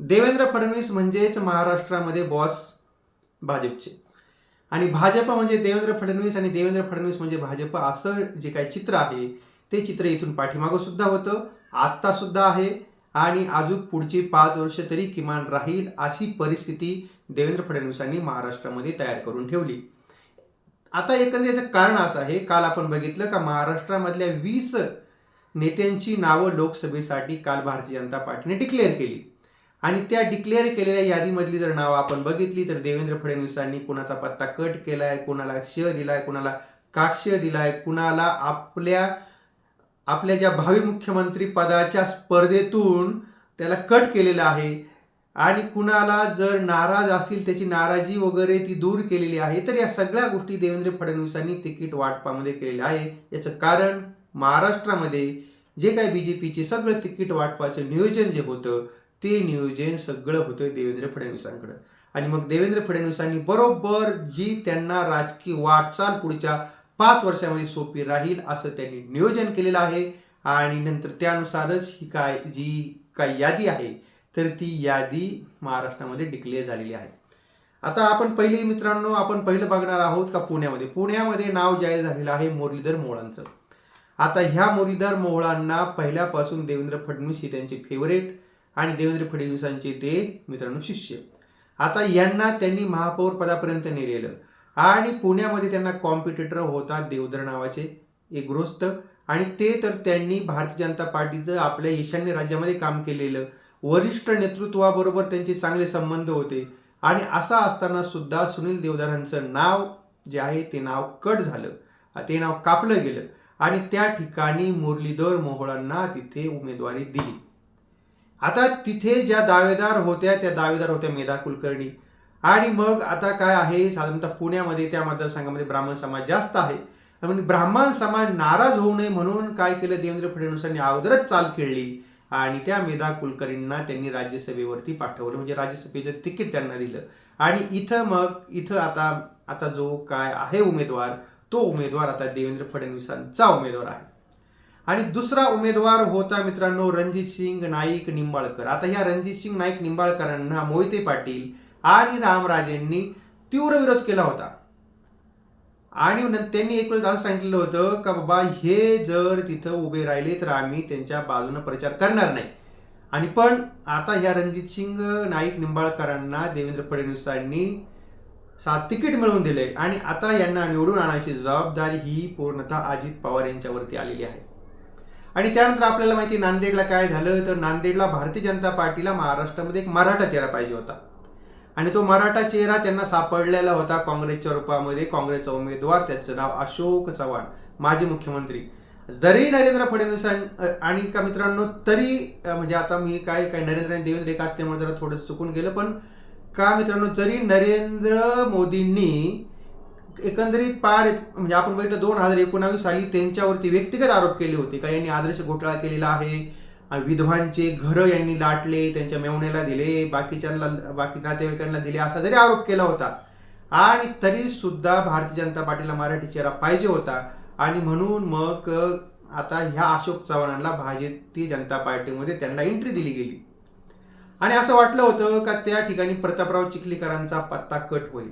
देवेंद्र फडणवीस म्हणजेच महाराष्ट्रामध्ये बॉस भाजपचे. आणि भाजप म्हणजे देवेंद्र फडणवीस आणि देवेंद्र फडणवीस म्हणजे भाजप असं जे काही चित्र आहे ते चित्र इथून पाठीमागं सुद्धा होतं. आत्ता सुद्धा आहे आणि अजून पुढची पाच वर्ष तरी किमान राहील अशी परिस्थिती देवेंद्र फडणवीसांनी महाराष्ट्रामध्ये तयार करून ठेवली. आता एकंदर याचं कारण असं आहे काल आपण बघितलं का महाराष्ट्रामधल्या वीस नेत्यांची नावं लोकसभेसाठी काल भारतीय जनता पार्टीने डिक्लेअर केली. आणि त्या डिक्लेअर केलेल्या यादीमधली जर नावं आपण बघितली तर देवेंद्र फडणवीसांनी कुणाचा पत्ता कट केलाय कुणाला श दिलाय कुणाला काटश दिलाय कुणाला आपल्या आपल्या ज्या भावी मुख्यमंत्री पदाच्या स्पर्धेतून त्याला कट केलेलं आहे. आणि कुणाला जर नाराज असतील त्याची नाराजी वगैरे ती दूर केलेली आहे तर या सगळ्या गोष्टी देवेंद्र फडणवीसांनी तिकीट वाटपामध्ये केलेल्या आहे याचं कारण महाराष्ट्रामध्ये जे काही बी जे पीचे सगळं तिकीट वाटपाचं नियोजन जे होतं ते नियोजन सगळं होतं देवेंद्र फडणवीसांकडं. आणि मग देवेंद्र फडणवीसांनी बरोबर जी त्यांना राजकीय वाटचाल पुढच्या पाच वर्षामध्ये सोपी राहील असं त्यांनी नियोजन केलेलं आहे. आणि नंतर त्यानुसारच ही काय जी काय यादी आहे तर ती यादी महाराष्ट्रामध्ये डिक्लेअर झालेली आहे. आता आपण पहिले मित्रांनो आपण पहिलं बघणार आहोत का पुण्यामध्ये? पुण्यामध्ये नाव जाहीर झालेलं आहे मुरलीधर मोहळांचं आता ह्या मुरलीधर मोहळांना पहिल्यापासून देवेंद्र फडणवीस हे त्यांचे फेवरेट आणि देवेंद्र फडणवीसांचे ते मित्रांनो शिष्य. आता यांना त्यांनी महापौर पदापर्यंत नेलेलं. आणि पुण्यामध्ये त्यांना कॉम्पिटिटर होता देवधर नावाचे एक गृहस्थ आणि ते तर त्यांनी भारतीय जनता पार्टीचं आपल्या ईशान्य राज्यामध्ये काम केलेलं. वरिष्ठ नेतृत्वाबरोबर त्यांचे चांगले संबंध होते. आणि असा असताना सुद्धा सुनील देवधरांचं नाव जे आहे ते नाव कट झालं. ते नाव कापलं गेलं. आणि त्या ठिकाणी मुरलीधर मोहोळांना तिथे उमेदवारी दिली. आता तिथे ज्या दावेदार होत्या त्या दावेदार होत्या मेधा कुलकर्णी. आणि मग आता काय आहे? साधारणतः पुण्यामध्ये त्या मतदारसंघामध्ये ब्राह्मण समाज जास्त आहे. म्हणून ब्राह्मण समाज नाराज होऊ नये म्हणून काय केलं? देवेंद्र फडणवीसांनी अगोदरच चाल खेळली. आणि त्या मेधा कुलकर्णींना त्यांनी राज्यसभेवरती पाठवलं. म्हणजे राज्यसभेचं तिकीट त्यांना दिलं. आणि इथं मग इथं आता आता जो काय आहे उमेदवार तो उमेदवार आता देवेंद्र फडणवीसांचा उमेदवार आहे. आणि दुसरा उमेदवार होता मित्रांनो रणजित सिंग नाईक निंबाळकर. आता ह्या रणजित सिंग नाईक निंबाळकरांना मोहिते पाटील आणि रामराजेंनी तीव्र विरोध केला होता. आणि त्यांनी एक वेळ असं सांगितलेलं होतं का बाबा हे जर तिथं उभे राहिले तर आम्ही त्यांच्या बाजूने प्रचार करणार नाही. आणि पण आता ह्या रणजित सिंग नाईक निंबाळकरांना देवेंद्र फडणवीसांनी सात तिकीट मिळवून दिले. आणि आता यांना निवडून आणायची जबाबदारी ही पूर्णतः अजित पवार यांच्यावरती आलेली आहे. आणि त्यानंतर आपल्याला माहिती नांदेडला काय झालं? तर नांदेडला भारतीय जनता पार्टीला महाराष्ट्रामध्ये एक मराठा चेहरा पाहिजे होता. आणि तो मराठा चेहरा त्यांना सापडलेला होता काँग्रेसच्या रूपामध्ये. काँग्रेसचा उमेदवार त्याचं नाव अशोक चव्हाण माजी मुख्यमंत्री. जरी नरेंद्र फडणवीस आणि का मित्रांनो तरी म्हणजे आता मी काय काय नरेंद्र आणि देवेंद्र एक असल्यामुळे जरा थोडं चुकून गेलं पण का मित्रांनो जरी नरेंद्र मोदींनी एकंदरीत पार म्हणजे आपण बघितलं दोन हजार एकोणावीस साली त्यांच्यावरती व्यक्तिगत आरोप केले होते. का यांनी आदर्श घोटाळा केलेला आहे. विधवांचे घरं यांनी लाटले त्यांच्या मेवण्याला दिले बाकीच्यांना बाकी नातेवाईकांना दिले असा जरी आरोप केला होता. आणि तरी सुद्धा भारतीय जनता पार्टीला मराठी चेहरा पाहिजे होता. आणि म्हणून मग आता ह्या अशोक चव्हाणांना भारतीय जनता पार्टीमध्ये त्यांना एंट्री दिली गेली. आणि असं वाटलं होतं का त्या ठिकाणी प्रतापराव चिखलीकरांचा पत्ता कट होईल.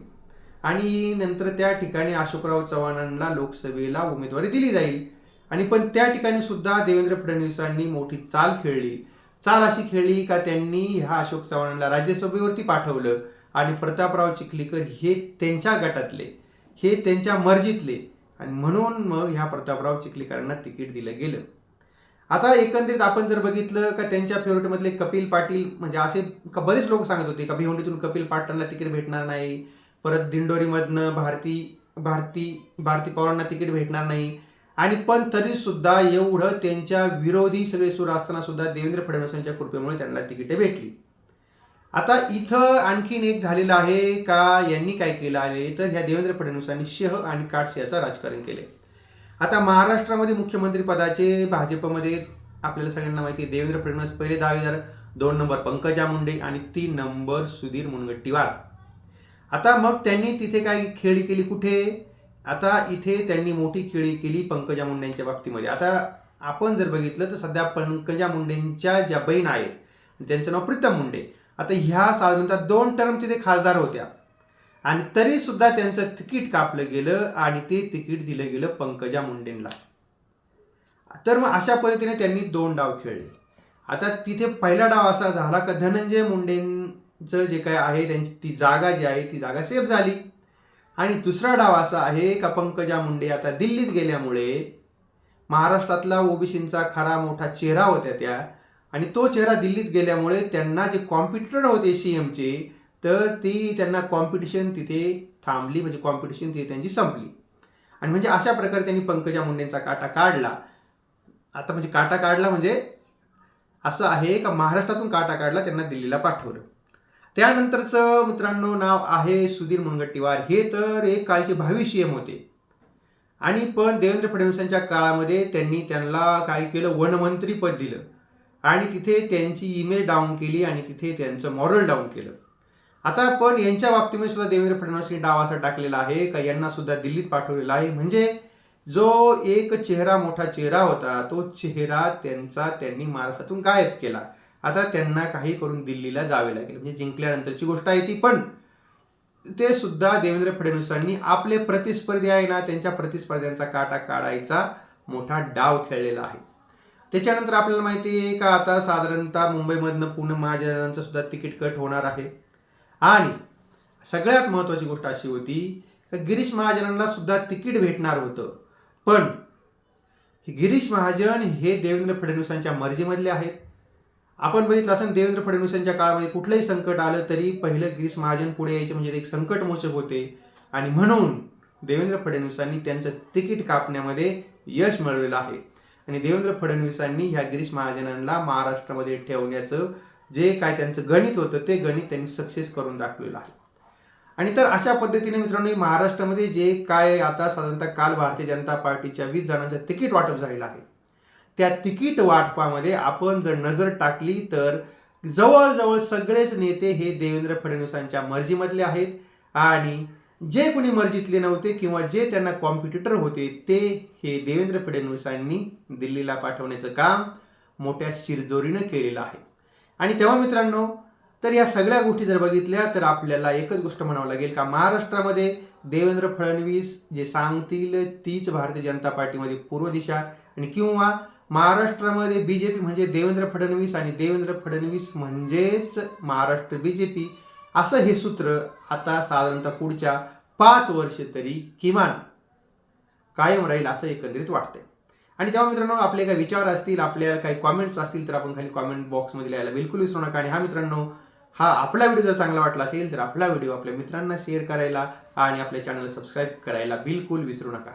आणि नंतर त्या ठिकाणी अशोकराव चव्हाणांना लोकसभेला उमेदवारी दिली जाईल. आणि पण त्या ठिकाणी सुद्धा देवेंद्र फडणवीसांनी मोठी चाल खेळली. चाल अशी खेळली का त्यांनी ह्या अशोक चव्हाणांना राज्यसभेवरती पाठवलं आणि प्रतापराव चिखलीकर हे त्यांच्या गटातले हे त्यांच्या मर्जीतले आणि म्हणून मग ह्या प्रतापराव चिखलीकरांना तिकीट दिलं गेलं. आता एकंदरीत आपण जर बघितलं का त्यांच्या फेवरेटमधले कपिल पाटील म्हणजे असे बरेच लोक सांगत होते का भिवंडीतून कपिल पाटलांना तिकीट भेटणार नाही परत दिंडोरीमधनं भारती भारती भारती पवारांना तिकीट भेटणार नाही. आणि पण तरी सुद्धा एवढं त्यांच्या विरोधी सगळे सुरू असताना सुद्धा देवेंद्र फडणवीसांच्या कृपेमुळे त्यांना तिकीटे भेटली. आता इथं आणखीन एक झालेलं आहे का? यांनी काय केलं आहे? तर ह्या देवेंद्र फडणवीसांनी शह आणि काटशयाचं राजकारण केले आता महाराष्ट्रामध्ये मुख्यमंत्री पदाचे भाजपमध्ये आपल्याला सगळ्यांना माहिती आहे देवेंद्र फडणवीस पहिले दहावीदार दोन नंबर पंकजा मुंडे आणि तीन नंबर सुधीर मुनगट्टीवार आता मग त्यांनी तिथे काय खेळी केली कुठे? आता इथे त्यांनी मोठी खेळी केली पंकजा मुंडेंच्या बाबतीमध्ये. आता आपण जर बघितलं तर सध्या पंकजा मुंडेंच्या ज्या बहीण आहेत त्यांचं नाव प्रीतम मुंडे. आता ह्या साधारणतः दोन टर्म तिथे खासदार होत्या. आणि तरी सुद्धा त्यांचं तिकीट कापलं गेलं आणि ते तिकीट दिलं गेलं पंकजा मुंडेंना. तर मग अशा पद्धतीने त्यांनी दोन डाव खेळले. आता तिथे पहिला डाव असा झाला का धनंजय चं जे काय आहे त्यांची ती जागा जी आहे ती जागा सेफ झाली. आणि दुसरा डाव असा आहे का पंकजा मुंडे आता दिल्लीत गेल्यामुळे महाराष्ट्रातला ओबीसींचा खरा मोठा चेहरा होत्या त्या. आणि तो चेहरा दिल्लीत गेल्यामुळे त्यांना जे कॉम्पिटिटर होते सी एमचे तर ती त्यांना कॉम्पिटिशन तिथे थांबली. म्हणजे कॉम्पिटिशन तिथे त्यांची संपली. आणि म्हणजे अशा प्रकारे त्यांनी पंकजा मुंडेंचा काटा काढला. आता म्हणजे काटा काढला म्हणजे असं आहे का महाराष्ट्रातून काटा काढला त्यांना दिल्लीला पाठवलं. त्यानंतरचं मित्रांनो नाव आहे सुधीर मुनगट्टीवार. हे तर एक कालचे भावी सी एम होते. आणि पण देवेंद्र फडणवीसांच्या काळामध्ये त्यांनी त्यांना काय केलं? वनमंत्री पद दिलं. आणि तिथे त्यांची ईमेल डाऊन केली आणि तिथे त्यांचं मॉरल डाऊन केलं. आता पण यांच्या बाबतीमध्ये सुद्धा देवेंद्र फडणवीसांनी डाव असा टाकलेला आहे का? यांना सुद्धा दिल्लीत पाठवलेला आहे. म्हणजे जो एक चेहरा मोठा चेहरा होता तो चेहरा त्यांचा त्यांनी महाराष्ट्रातून गायब केला. आता त्यांना काही करून दिल्लीला जावे लागेल. म्हणजे जिंकल्यानंतरची गोष्ट आहे ती. पण ते सुद्धा देवेंद्र फडणवीसांनी आपले प्रतिस्पर्धी आहे ना त्यांच्या प्रतिस्पर्ध्यांचा काटा काढायचा मोठा डाव खेळलेला आहे. त्याच्यानंतर आपल्याला माहिती आहे का आता साधारणतः मुंबईमधनं पुणे महाजनांचं सुद्धा तिकीट कट होणार आहे. आणि सगळ्यात महत्त्वाची गोष्ट अशी होती गिरीश महाजनांना सुद्धा तिकीट भेटणार होतं. पण गिरीश महाजन हे देवेंद्र फडणवीसांच्या मर्जीमधले आहेत. आपण बघितलं असं देवेंद्र फडणवीसांच्या काळामध्ये कुठलंही संकट आलं तरी पहिलं गिरीश महाजन पुढे यायचे म्हणजे ते एक संकटमोचक होते. आणि म्हणून देवेंद्र फडणवीसांनी त्यांचं तिकीट कापण्यामध्ये यश मिळवलेलं आहे. आणि देवेंद्र फडणवीसांनी ह्या गिरीश महाजनांना महाराष्ट्रामध्ये ठेवण्याचं जे काय त्यांचं गणित होतं ते गणित त्यांनी सक्सेस करून दाखवलेलं आहे. आणि तर अशा पद्धतीने मित्रांनो महाराष्ट्रामध्ये जे काय आता साधारणतः काल भारतीय जनता पार्टीच्या वीस जणांचं तिकीट वाटप झालेलं आहे. त्या तिकीट वाटपामध्ये आपण जर नजर टाकली तर जवळजवळ सगळेच नेते हे देवेंद्र फडणवीसांच्या मर्जीमधले आहेत. आणि जे कोणी मर्जीतले नव्हते किंवा जे त्यांना कॉम्पिटिटर होते ते हे देवेंद्र फडणवीसांनी दिल्लीला पाठवण्याचं काम मोठ्या शिरजोरीनं केलेलं आहे. आणि तेव्हा मित्रांनो तर या सगळ्या गोष्टी जर बघितल्या तर आपल्याला एकच गोष्ट म्हणावं लागेल का? महाराष्ट्रामध्ये देवेंद्र फडणवीस जे सांगतील तीच भारतीय जनता पार्टीमध्ये पूर्व दिशा आणि किंवा महाराष्ट्रामध्ये बी जे पी म्हणजे देवेंद्र फडणवीस आणि देवेंद्र फडणवीस म्हणजेच महाराष्ट्र बी जे पी असं हे सूत्र आता साधारणतः पुढच्या पाच वर्ष तरी किमान कायम राहील असं एकंदरीत वाटतंय. आणि तेव्हा मित्रांनो आपले काही विचार असतील आपल्याला काही कॉमेंट्स असतील तर आपण खाली कॉमेंट बॉक्समध्ये लिहायला बिलकुल विसरू नका. आणि हा मित्रांनो हा आपला व्हिडिओ जर चांगला वाटला असेल तर आपला व्हिडिओ आपल्या मित्रांना शेअर करायला आणि आपल्या चॅनलला सबस्क्राईब करायला बिलकुल विसरू नका.